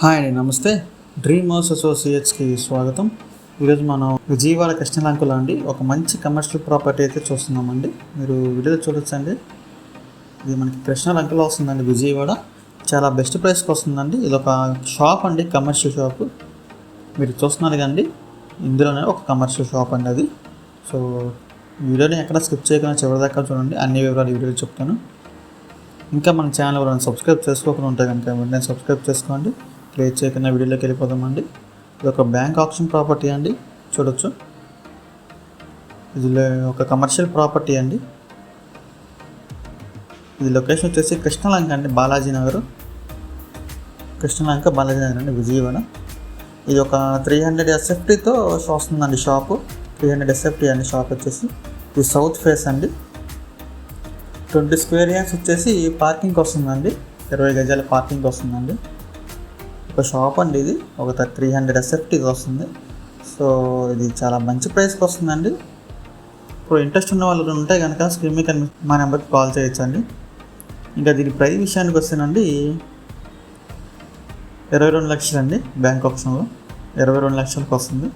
Hi అండి నమస్తే. Dream house అసోసియేట్స్కి స్వాగతం. ఈరోజు మనం విజయవాడ కృష్ణలంకలో అండి ఒక మంచి కమర్షియల్ ప్రాపర్టీ అయితే చూస్తున్నామండి. మీరు వీడియోలో చూడొచ్చండి. ఇది మనకి కృష్ణలంకలో వస్తుందండి విజయవాడ. చాలా బెస్ట్ ప్రైస్కి వస్తుందండి. ఇది ఒక షాప్ అండి కమర్షియల్ షాప్. మీరు చూస్తున్నారు కండి ఇందులోనే ఒక కమర్షియల్ షాప్ అండి అది. సో వీడియోని ఎక్కడ స్కిప్ చేయకుండా చివరిదాకా చూడండి అన్ని వివరాలు వీడియోలో చెప్తాను. ఇంకా మన ఛానల్ ఎవరైనా సబ్స్క్రైబ్ చేసుకోకుండా ఉంటే కనుక వెంటనే సబ్స్క్రైబ్ చేసుకోండి. క్లియర్ చేయకుండా వీడియోలోకి వెళ్ళిపోదామండి. ఇది ఒక బ్యాంక్ ఆప్షన్ ప్రాపర్టీ అండి. చూడొచ్చు. ఇది ఒక కమర్షియల్ ప్రాపర్టీ అండి. ఇది లొకేషన్ వచ్చేసి కృష్ణలంక అండి బాలాజీ నగర్. కృష్ణలంక బాలాజీ నగర్ అండి విజయవాడ. ఇది ఒక త్రీ హండ్రెడ్ ఎస్ఎఫ్టీతో వస్తుందండి షాపు. త్రీ హండ్రెడ్ ఎస్ఎఫ్టీ అండి షాప్ వచ్చేసి. ఇది సౌత్ ఫేస్ అండి. ట్వంటీ స్క్వేర్ యార్డ్స్ వచ్చేసి పార్కింగ్ వస్తుందండి. ఇరవై గజాల పార్కింగ్ వస్తుందండి. ఒక షాప్ అండి ఇది. ఒక త్రీ హండ్రెడ్ ఎస్ఎఫ్టీ వస్తుంది. సో ఇది చాలా మంచి ప్రైస్కి వస్తుందండి. ఇప్పుడు ఇంట్రెస్ట్ ఉన్న వాళ్ళు ఉంటే కనుక స్క్రీన్ మీద మా నెంబర్కి కాల్ చేయొచ్చు అండి ఇంకా దీని ప్రైస్ విషయానికి వస్తేనండి ఇరవై రెండు లక్షలు అండి బ్యాంక్ ఆప్షన్లో ఇరవై రెండు లక్షలకు వస్తుంది.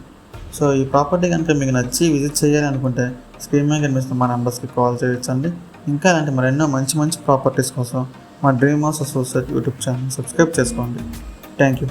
సో ఈ ప్రాపర్టీ కనుక మీకు నచ్చి విజిట్ చేయాలి అనుకుంటే స్క్రీన్ మీద కనిపిస్తున్న మా నెంబర్స్కి కాల్ చేయొచ్చండి. ఇంకా అలాంటి మరెన్నో మంచి మంచి ప్రాపర్టీస్ కోసం మా dream house associate YouTube channel subscribe చేసుకోండి. താങ്ക്